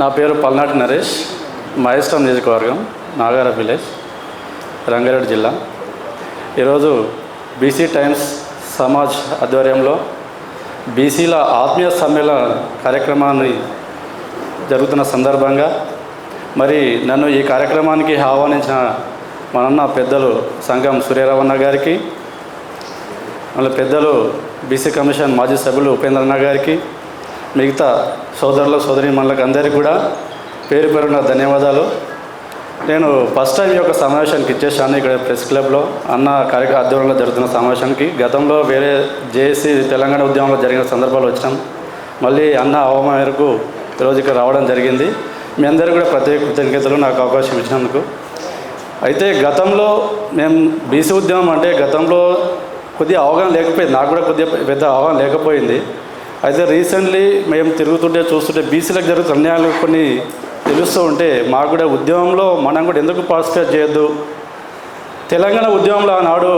నా పేరు పల్నాటి నరేష్ మహేశ్వరం నియోజకవర్గం నాగార విలేజ్ రంగారెడ్డి జిల్లా. ఈరోజు బీసీ టైమ్స్ సమాజ్ ఆధ్వర్యంలో బీసీల ఆత్మీయ సమ్మేళన కార్యక్రమాన్ని జరుగుతున్న సందర్భంగా మరి నన్ను ఈ కార్యక్రమానికి ఆహ్వానించిన మనన్న పెద్దలు సంఘం సూర్యరావన్న గారికి మళ్ళీ పెద్దలు బీసీ కమిషన్ మాజీ సభ్యులు ఉపేంద్రన్న గారికి మిగతా సోదరుల సోదరి మనలకు అందరికీ కూడా పేరు పేరున ధన్యవాదాలు. నేను ఫస్ట్ టైం ఈ యొక్క సమావేశానికి ఇచ్చేసాను ఇక్కడ ప్రెస్ క్లబ్లో. అన్న కార్యక్రమ ఆధ్వర్యంలో జరుగుతున్న సమావేశానికి. గతంలో వేరే జేఏసీ తెలంగాణ ఉద్యమంలో జరిగిన సందర్భాలు వచ్చినాం. మళ్ళీ అన్న అవమానం మేరకు ఈరోజు ఇక్కడ రావడం జరిగింది. మీ అందరూ కూడా ప్రత్యేక కృతజ్ఞతలు నాకు అవకాశం ఇచ్చినందుకు. అయితే గతంలో మేము బీసీ ఉద్యమం అంటే గతంలో కొద్దిగా అవగాహన లేకపోయింది. నాకు కూడా కొద్దిగా పెద్ద అవగాహన లేకపోయింది. అయితే రీసెంట్లీ మేము తిరుగుతుంటే చూస్తుంటే బీసీలకు జరుగుతున్న అన్యాయాలు కొన్ని తెలుస్తూ ఉంటే మాకు కూడా ఉద్యమంలో మనం కూడా ఎందుకు పార్టిసిపేట్ చేయొద్దు? తెలంగాణ ఉద్యమంలో ఆనాడు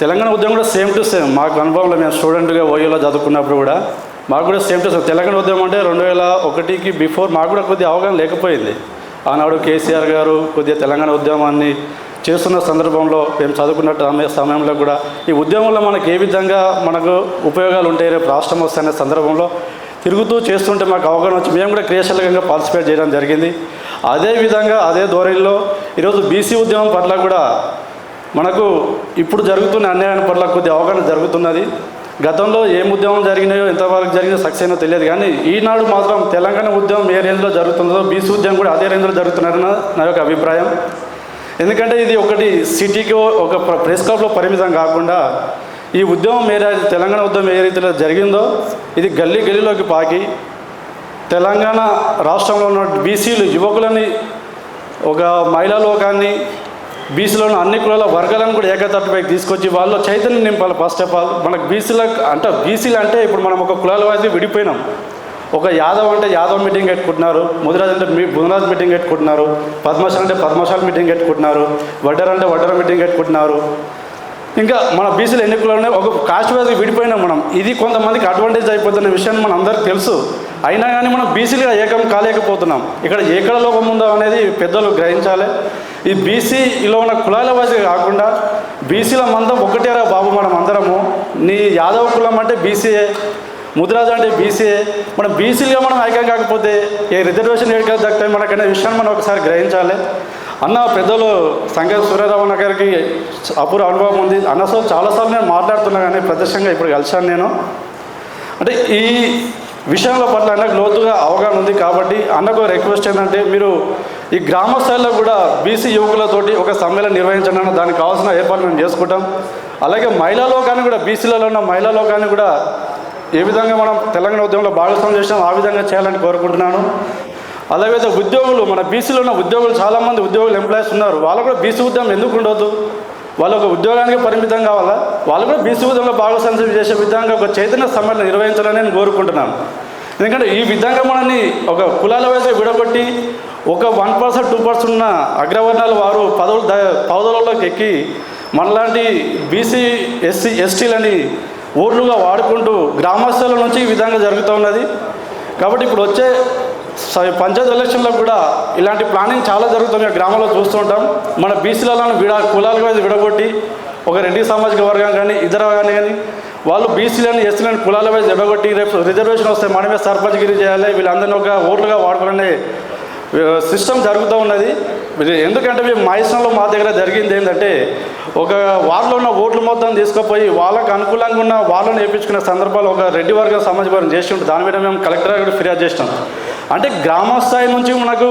తెలంగాణ ఉద్యమం కూడా సేమ్ టు సేమ్ మాకు అనుభవంలో మేము స్టూడెంట్గా ఓయోలో చదువుకున్నప్పుడు కూడా మాకు కూడా సేమ్ టు సేమ్ తెలంగాణ ఉద్యమం అంటే రెండు వేల ఒకటికి బిఫోర్ మాకు కూడా కొద్దిగా అవగాహన లేకపోయింది. ఆనాడు కేసీఆర్ గారు కొద్దిగా తెలంగాణ ఉద్యమాన్ని చేస్తున్న సందర్భంలో మేము చదువుకున్న సమయంలో కూడా ఈ ఉద్యమంలో మనకు ఏ విధంగా మనకు ఉపయోగాలు ఉంటాయి రేపు రాష్ట్రం వస్తాయనే సందర్భంలో తిరుగుతూ చేస్తుంటే మాకు అవగాహన వచ్చి మేము కూడా క్రియాశీలకంగా పార్టిసిపేట్ చేయడం జరిగింది. అదే విధంగా అదే ధోరణిలో ఈరోజు బీసీ ఉద్యమం పట్ల కూడా మనకు ఇప్పుడు జరుగుతున్న అన్యాయం పట్ల కొద్ది అవగాహన జరుగుతున్నది. గతంలో ఏం ఉద్యమం జరిగినాయో ఎంతవరకు జరిగినా సక్సెస్ అయినా తెలియదు కానీ ఈనాడు మాత్రం తెలంగాణ ఉద్యమం ఏ రేంజ్లో జరుగుతుందో బీసీ ఉద్యమం కూడా అదే రేంజ్లో జరుగుతున్నారన్న నా యొక్క అభిప్రాయం. ఎందుకంటే ఇది ఒకటి సిటీకి ఒక ప్ర- ప్రెస్ క్లబ్లో పరిమితం కాకుండా ఈ ఉద్యమం ఏ తెలంగాణ ఉద్యమం ఏ రీతిలో జరిగిందో ఇది గల్లీ గల్లీలోకి పాకి తెలంగాణ రాష్ట్రంలో ఉన్న బీసీలు యువకులని ఒక మహిళా లోకాన్ని బీసీలో అన్ని కులాల వర్గాలను కూడా ఏకతట్టుపైకి తీసుకొచ్చి వాళ్ళు చైతన్యం నింపాలి ఫస్ట్ ఆఫ్ ఆల్ మనకు బీసీలకు అంటే బీసీలు అంటే ఇప్పుడు మనం ఒక కులాల వాసి విడిపోయినాం. ఒక యాదవ్ అంటే యాదవ్ మీటింగ్ పెట్టుకుంటున్నారు ముదిరాజ్ అంటే మీ బుధరాజ్ మీటింగ్ పెట్టుకుంటున్నారు పద్మశాల అంటే పద్మశాల మీటింగ్ పెట్టుకుంటున్నారు వడ్డర్ అంటే వడ్డర మీటింగ్ పెట్టుకుంటున్నారు. ఇంకా మన బీసీలు ఎన్నికలు ఉన్నాయి ఒక కాస్ట్ వైజ్ విడిపోయినాం మనం. ఇది కొంతమందికి అడ్వాంటేజ్ అయిపోతున్న విషయాన్ని మన అందరికీ తెలుసు. అయినా కానీ మనం బీసీలుగా ఏకం కాలేకపోతున్నాం. ఇక్కడ ఏకడ లోపం ఉందో అనేది పెద్దలు గ్రహించాలి. ఈ బీసీలో ఉన్న కులాల వైజ్ కాకుండా బీసీల మందం ఒకటేరా బాబు మనం అందరము. నీ యాదవ కులం అంటే బీసీఏ ముదిరాజు అంటే బీసీఏ మనం బీసీలుగా మనం ఐక్యం కాకపోతే ఏ రిజర్వేషన్ ఎక్కడ దక్కుతాయి మనకనే విషయాన్ని మనం ఒకసారి గ్రహించాలి. అన్న పెద్దలు సంగతి సూర్యరామన్న గారికి అపూర్వ అనుభవం ఉంది. అన్నతో చాలాసార్లు నేను మాట్లాడుతున్నా కానీ ప్రత్యక్షంగా ఇప్పుడు కలిశాను నేను. అంటే ఈ విషయంలో పట్ల అన్నకు లోతుగా అవగాహన ఉంది కాబట్టి అన్నకు రిక్వెస్ట్ ఏంటంటే మీరు ఈ గ్రామ స్థాయిలో కూడా బీసీ యువకులతోటి ఒక సమ్మేళనం నిర్వహించడం అన్న దానికి కావాల్సిన ఏర్పాట్లు మేము చేసుకుంటాం. అలాగే మహిళా లోకాన్ని కూడా బీసీలలో ఉన్న మహిళా లోకాన్ని కూడా ఏ విధంగా మనం తెలంగాణ ఉద్యమంలో భాగస్వామ్యం చేసినాం ఆ విధంగా చేయాలని కోరుకుంటున్నాను. అలాగే ఉద్యోగులు మన బీసీలో ఉన్న ఉద్యోగులు చాలామంది ఉద్యోగులు ఎంప్లాయీస్ ఉన్నారు. వాళ్ళు కూడా బీసీ ఉద్యమం ఎందుకు ఉండొద్దు? వాళ్ళు ఒక ఉద్యోగానికి పరిమితం కావాలా? వాళ్ళు కూడా బీసీ ఉద్యమంలో భాగస్వామ్యం చేసే విధంగా ఒక చైతన్య సమ్మేళనం నిర్వహించాలని నేను కోరుకుంటున్నాను. ఎందుకంటే ఈ విధంగా మనల్ని ఒక కులాల వైపు విడగొట్టి ఒక వన్ పర్సెంట్ టూ పర్సెంట్ ఉన్న అగ్రవర్ణాలు వారు పదవులు ద పదవులలోకి ఎక్కి మనలాంటి బీసీ ఎస్సీ ఎస్టీలని ఓట్లుగా వాడుకుంటూ గ్రామస్తుల నుంచి ఈ విధంగా జరుగుతూ ఉన్నది. కాబట్టి ఇప్పుడు వచ్చే పంచాయత్ పంచాయతీ ఎలక్షన్లో కూడా ఇలాంటి ప్లానింగ్ చాలా జరుగుతుంది. గ్రామంలో చూస్తుంటాం మన బీసీలలో విడ కులాలుగా మీద విడగొట్టి ఒక రెడ్డి సామాజిక వర్గం కానీ ఇతర కానీ కానీ వాళ్ళు బీసీలను ఎస్సీలను కులాల వైజ్ విడగొట్టి రేపు రిజర్వేషన్ వస్తే మనమే సర్పంచ్గిరి చేయాలి. వీళ్ళందరినీ ఒక ఓట్లుగా వాడుకోవాలనే సిస్టమ్ జరుగుతూ ఉన్నది. ఎందుకంటే మేము మా ఇష్టంలో మా దగ్గర జరిగింది ఏంటంటే ఒక వార్డులో ఉన్న ఓట్లు మొత్తం తీసుకుపోయి వాళ్ళకు అనుకూలంగా ఉన్న వాళ్ళని వేయించుకునే సందర్భాలు ఒక రెడ్డి వర్గం సమాజపరం చేసి ఉంటుంది దాని మీద మేము కలెక్టర్ గారు ఫిర్యాదు చేసినాం. అంటే గ్రామస్థాయి నుంచి మనకు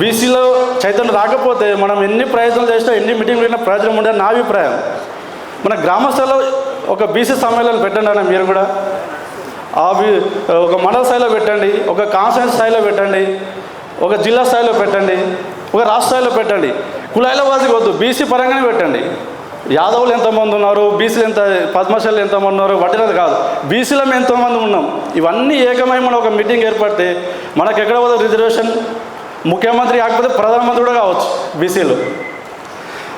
బీసీలో చైతన్యం రాకపోతే మనం ఎన్ని ప్రయత్నాలు చేసినా ఎన్ని మీటింగ్లు పెట్టినా ప్రయోజనం ఉండే నా అభిప్రాయం. మన గ్రామస్థాయిలో ఒక బీసీ సమ్మేళనం పెట్టండి అన్న మీరు కూడా. ఒక మండల స్థాయిలో పెట్టండి ఒక కాన్స్టిట్యూన్స్ స్థాయిలో పెట్టండి. ఒక జిల్లా స్థాయిలో పెట్టండి ఒక రాష్ట్ర స్థాయిలో పెట్టండి. కులాయిల వారికి వద్దు బీసీ పరంగానే పెట్టండి. యాదవులు ఎంతమంది ఉన్నారు బీసీలు ఎంత పద్మశాలు ఎంతమంది ఉన్నారు వడ్డీనది కాదు. బీసీలో మేము ఎంతోమంది ఉన్నాం. ఇవన్నీ ఏకమై మనం ఒక మీటింగ్ ఏర్పడితే మనకు ఎక్కడ పోదు రిజర్వేషన్? ముఖ్యమంత్రి కాకపోతే ప్రధానమంత్రి కూడా కావచ్చు బీసీలు.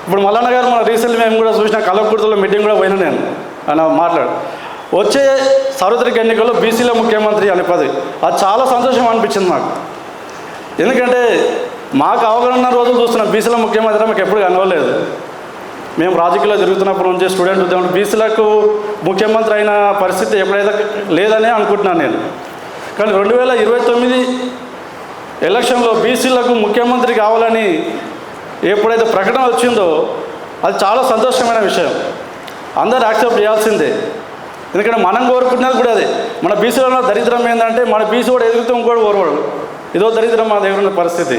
ఇప్పుడు మల్లన్న గారు మన రీసెంట్ మేము కూడా చూసిన కలవకుర్తిలో మీటింగ్ కూడా పోయినా నేను. ఆయన మాట్లాడు వచ్చే సార్వత్రిక ఎన్నికల్లో బీసీల ముఖ్యమంత్రి అనే పదవి అది చాలా సంతోషం అనిపించింది మాకు. ఎందుకంటే మాకు అవగాహన రోజులు చూస్తున్నాం. బీసీల ముఖ్యమంత్రి మాకు ఎప్పుడు కనవలేదు మేము రాజకీయాల్లో జరుగుతున్నప్పుడు నుంచి స్టూడెంట్ ఉద్యమం. బీసీలకు ముఖ్యమంత్రి అయిన పరిస్థితి ఎప్పుడైతే లేదనే అనుకుంటున్నాను నేను. కానీ రెండు వేల ఇరవై తొమ్మిది ఎలక్షన్లో బీసీలకు ముఖ్యమంత్రి కావాలని ఎప్పుడైతే ప్రకటన వచ్చిందో అది చాలా సంతోషమైన విషయం. అందరు యాక్సెప్ట్ చేయాల్సిందే. ఎందుకంటే మనం కోరుకుంటున్నది కూడా అదే. మన బీసీలో ఉన్న దరిద్రం ఏంటంటే మన బీసీ కూడా ఎదుగుతూ ఇంకోటి ఓర్వడు ఇదో దరిద్రం మా దగ్గర ఉన్న పరిస్థితి.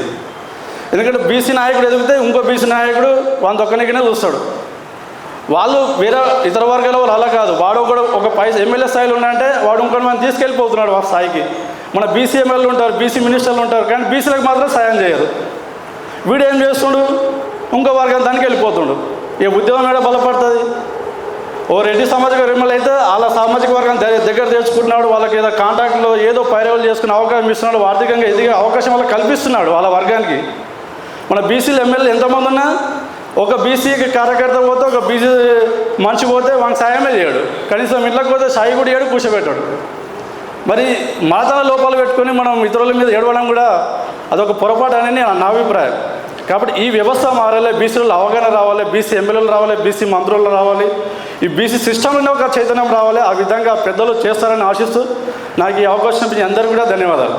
ఎందుకంటే బీసీ నాయకుడు ఎదిగితే ఇంకో బీసీ నాయకుడు వాళ్ళ ఒక్కనికినే చూస్తాడు. వాళ్ళు వేరే ఇతర వర్గాల వాళ్ళు అలా కాదు. వాడు కూడా ఒక పై ఎమ్మెల్యే స్థాయిలో ఉన్నాయంటే వాడు ఇంకొని మనం తీసుకెళ్ళిపోతున్నాడు వాళ్ళ స్థాయికి. మన బీసీ ఎమ్మెల్యేలు ఉంటారు బీసీ మినిస్టర్లు ఉంటారు కానీ బీసీలకు మాత్రం సాయం చేయరు. వీడు ఏం చేస్తుండు? ఇంకో వర్గం దానికి వెళ్ళిపోతుండు. ఏ ఉద్యోగం ఏడా బలపడుతుంది? ఓ రెడ్డి సామాజిక వర్గంలో అయితే వాళ్ళ సామాజిక వర్గం దగ్గర దగ్గర తెచ్చుకుంటున్నాడు వాళ్ళకి ఏదో కాంటాక్ట్లో ఏదో పైరవలు చేసుకునే అవకాశం ఇస్తున్నాడు ఆర్థికంగా ఎదిగే అవకాశం వాళ్ళకి కల్పిస్తున్నాడు వాళ్ళ వర్గానికి. మన బీసీలు ఎమ్మెల్యే ఎంతమంది ఉన్నా ఒక బీసీకి కార్యకర్త పోతే ఒక బీసీ మనిషి పోతే వానికి సాయమే చేయడు. కనీసం ఇంట్లోకి పోతే సాయి కూడా ఏడు కూర్చోబెట్టాడు. మరి మాతల లోపాలు పెట్టుకొని మనం ఇతరుల మీద ఏడవడం కూడా అదొక పొరపాటు అని నా అభిప్రాయం. కాబట్టి ఈ వ్యవస్థ మారాలి బీసీలు అవగాహన రావాలి బీసీ ఎమ్మెల్యేలు రావాలి బీసీ మంత్రులు రావాలి. ఈ బీసీ సిస్టంలో ఒక చైతన్యం రావాలి. ఆ విధంగా పెద్దలు చేస్తారని ఆశిస్తూ నాకు ఈ అవకాశం ఇచ్చిన అందరూ కూడా ధన్యవాదాలు.